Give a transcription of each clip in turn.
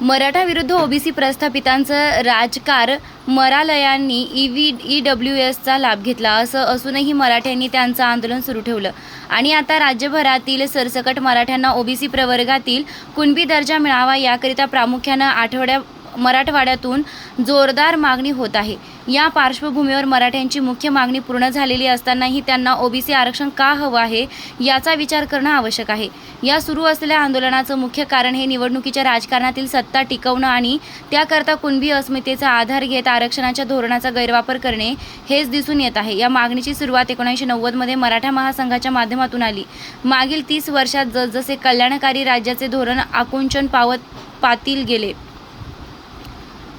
मराठा विरुद्ध ओबीसी प्रस्थापितांचं राजकार मरालयांनी ई व्ही ई डब्ल्यू एसचा लाभ घेतला असं असूनही मराठ्यांनी त्यांचं आंदोलन सुरू ठेवलं. आणि आता राज्यभरातील सरसकट मराठ्यांना ओबीसी प्रवर्गातील कुणबी दर्जा मिळावा याकरिता प्रामुख्यानं आठवड्या मराठवाड्यातून जोरदार मागणी होत आहे. या पार्श्वभूमीवर मराठ्यांची मुख्य मागणी पूर्ण झालेली असतानाही त्यांना ओबीसी आरक्षण का हवं आहे याचा विचार करणं आवश्यक आहे. या सुरू असलेल्या आंदोलनाचं मुख्य कारण हे निवडणुकीच्या राजकारणातील सत्ता टिकवणं आणि त्याकरता कुणबी अस्मितेचा आधार घेत आरक्षणाच्या धोरणाचा गैरवापर करणे हेच दिसून येत आहे. या मागणीची सुरुवात एकोणीसशे नव्वदमध्ये मराठा महासंघाच्या माध्यमातून आली. मागील तीस वर्षात जसजसे कल्याणकारी राज्याचे धोरण आकुंचन पावत पातील गेले.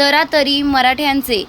तरातरी मराठ्यांचे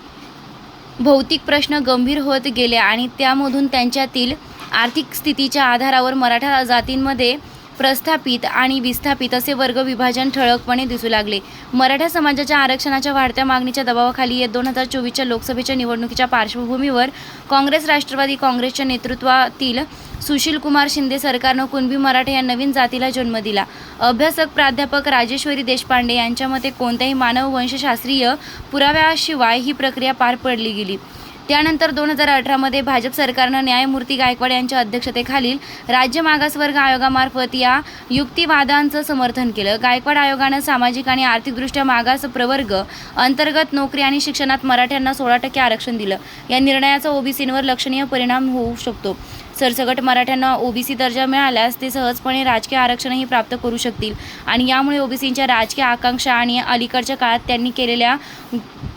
भौतिक प्रश्न गंभीर होत गेले आणि त्यामधून त्यांच्यातील आर्थिक स्थितीच्या आधारावर मराठा जातींमध्ये प्रस्थापित आणि विस्थापित असे वर्ग विभाजन ठळकपणे दिसू लागले. मराठा समाजाच्या आरक्षणाच्या वाढत्या मागणीच्या दबावाखाली येत दोन हजार चोवीसच्या लोकसभेच्या निवडणुकीच्या पार्श्वभूमीवर काँग्रेस राष्ट्रवादी काँग्रेसच्या नेतृत्वातील सुशील कुमार शिंदे सरकारनं कुणबी मराठा या नवीन जातीला जन्म दिला. अभ्यासक प्राध्यापक राजेश्वरी देशपांडे यांच्या मते कोणत्याही मानव वंशशास्त्रीय पुराव्याशिवाय ही प्रक्रिया पार पडली गेली. त्यानंतर दोन हजार अठरामध्ये भाजप सरकारनं न्यायमूर्ती गायकवाड यांच्या अध्यक्षतेखालील राज्य मागासवर्ग आयोगामार्फत या युक्तिवादांचं समर्थन केलं. गायकवाड आयोगानं सामाजिक आणि आर्थिकदृष्ट्या मागास प्रवर्ग अंतर्गत नोकरी आणि शिक्षणात मराठ्यांना सोळा टक्के आरक्षण दिलं. या निर्णयाचा ओबीसींवर लक्षणीय परिणाम होऊ शकतो. सरसगट मराठ्यांना ओबीसी दर्जा मिळाल्यास ते सहजपणे राजकीय आरक्षणही प्राप्त करू शकतील आणि यामुळे ओबीसींच्या राजकीय आकांक्षा आणि अलीकडच्या काळात त्यांनी केलेल्या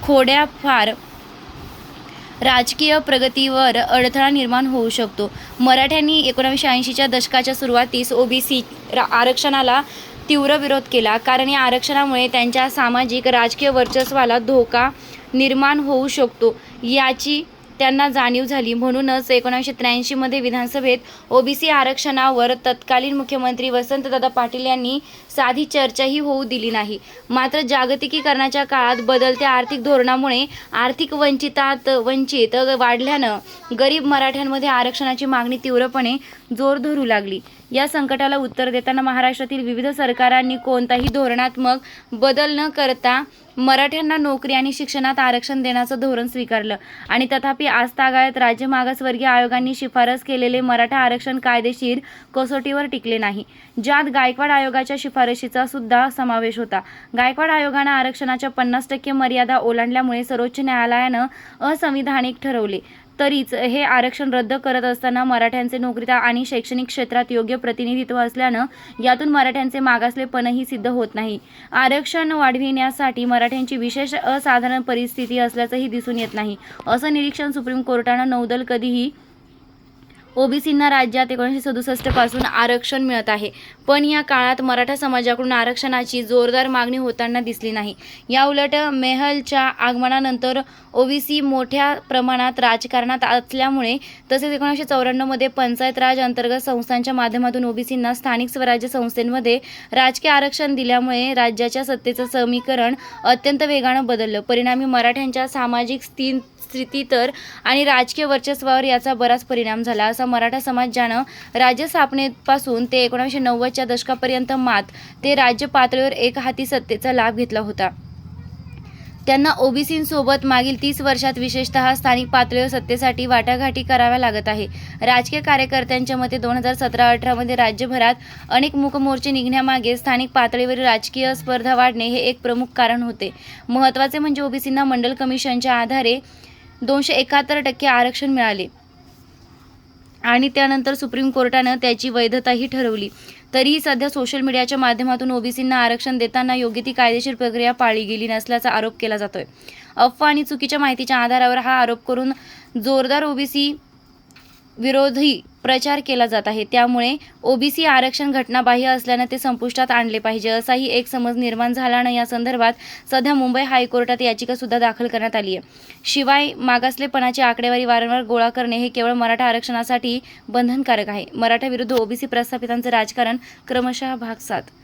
खोड्या फार राजकीय प्रगतीवर अडथळा निर्माण होऊ शकतो. मराठ्यांनी एकोणीसशे ऐंशीच्या दशकाच्या सुरुवातीस ओबीसी आरक्षणाला तीव्र विरोध केला. कारण या आरक्षणामुळे त्यांच्या सामाजिक राजकीय वर्चस्वाला धोका निर्माण होऊ शकतो. याची त्यांना जाणीव झाली. म्हणूनच एकोणीसशे त्र्याऐंशीमध्ये विधानसभेत ओबीसी आरक्षणावर तत्कालीन मुख्यमंत्री वसंतदादा पाटील यांनी साधी चर्चाही होऊ दिली नाही. मात्र जागतिकीकरणाच्या काळात बदलत्या आर्थिक धोरणामुळे आर्थिक वंचितात वंचित वाढल्यानं गरीब मराठ्यांमध्ये आरक्षणाची मागणी तीव्रपणे जोर धरू लागली. या संकटाला उत्तर देताना महाराष्ट्रातील विविध सरकारांनी कोणताही धोरणात्मक बदल न करता मराठ्यांना नोकरी आणि शिक्षणात आरक्षण देण्याचं धोरण स्वीकारलं आणि तथापि आजतागायत राज्य मागासवर्गीय आयोगांनी शिफारस केलेले मराठा आरक्षण कायदेशीर कसोटीवर टिकले नाही. ज्यात गायकवाड आयोगाच्या शिफारशीचा सुद्धा समावेश होता. गायकवाड आयोगानं आरक्षणाच्या पन्नास टक्के मर्यादा ओलांडल्यामुळे सर्वोच्च न्यायालयानं असंविधानिक ठरवले. तरीच हे आरक्षण रद्द करत असताना मराठ्यांचे नोकरीत आणि शैक्षणिक क्षेत्रात योग्य प्रतिनिधित्व असल्यानं यातून मराठ्यांचे मागासलेपणही सिद्ध होत नाही. आरक्षण वाढविण्यासाठी मराठ्यांची विशेष असाधारण परिस्थिती असल्याचंही दिसून येत नाही. असं निरीक्षण सुप्रीम कोर्टानं नौदल कधीही ओबीसींना राज्यात एकोणीसशे सदुसष्टपासून आरक्षण मिळत आहे. पण या काळात मराठा समाजाकडून आरक्षणाची जोरदार मागणी होताना दिसली नाही. या उलट मेहलच्या आगमनानंतर ओबीसी मोठ्या प्रमाणात राजकारणात असल्यामुळे तसेच एकोणीसशे चौऱ्याण्णवमध्ये पंचायत राज अंतर्गत संस्थांच्या माध्यमातून ओबीसींना स्थानिक स्वराज्य संस्थेमध्ये राजकीय आरक्षण दिल्यामुळे राज्याच्या सत्तेचं समीकरण अत्यंत वेगानं बदललं. परिणामी मराठ्यांच्या सामाजिक स्थिती स्थिती तर आणि राजकीय वर्चस्वावर याचा बराच परिणाम झाला. असा असा मराठा समाज ज्यानं राज्य स्थापनेपासून ते एकोणीसशे नव्वदच्या दशकापर्यंत मात ते राज्य पातळीवर एक हाती सत्तेचा लाभ घेतला होता. त्यांना ओबीसींसोबत मागील तीस वर्षात विशेषतः स्थानिक पातळीवर सत्तेसाठी वाटाघाटी कराव्या लागत आहे. राजकीय कार्यकर्त्यांच्या मते दोन हजार सतरा अठरामध्ये राज्यभरात अनेक मुखमोर्चे निघण्यामागे स्थानिक पातळीवरील राजकीय स्पर्धा वाढणे हे एक प्रमुख कारण होते. महत्त्वाचे म्हणजे ओबीसींना मंडल कमिशनच्या आधारे दोनशे एकाहत्तर टक्के आरक्षण मिळाले. आणि त्यानंतर सुप्रीम कोर्टानं त्याची वैधताही ठरवली. तरीही सध्या सोशल मीडियाच्या माध्यमातून ओबीसींना आरक्षण देताना योग्य ती कायदेशीर प्रक्रिया पाळली गेली नसल्याचा आरोप केला जातोय. अफवा आणि चुकीच्या माहितीच्या आधारावर हा आरोप करून जोरदार ओबीसी विरोधी प्रचार केला जात आहे. त्यामुळे ओबीसी आरक्षण घटनाबाह्य असल्यानं ते संपुष्टात आणले पाहिजे असाही एक समज निर्माण झाल्यानं या संदर्भात सध्या मुंबई हायकोर्टात याचिका सुद्धा दाखल करण्यात आली आहे शिवाय मागासलेपणाची आकडेवारी वारंवार गोळा करणे हे केवळ मराठा आरक्षणासाठी बंधनकारक आहे. मराठा विरुद्ध ओबीसी प्रस्थापितांचं राजकारण क्रमशः भाग सात.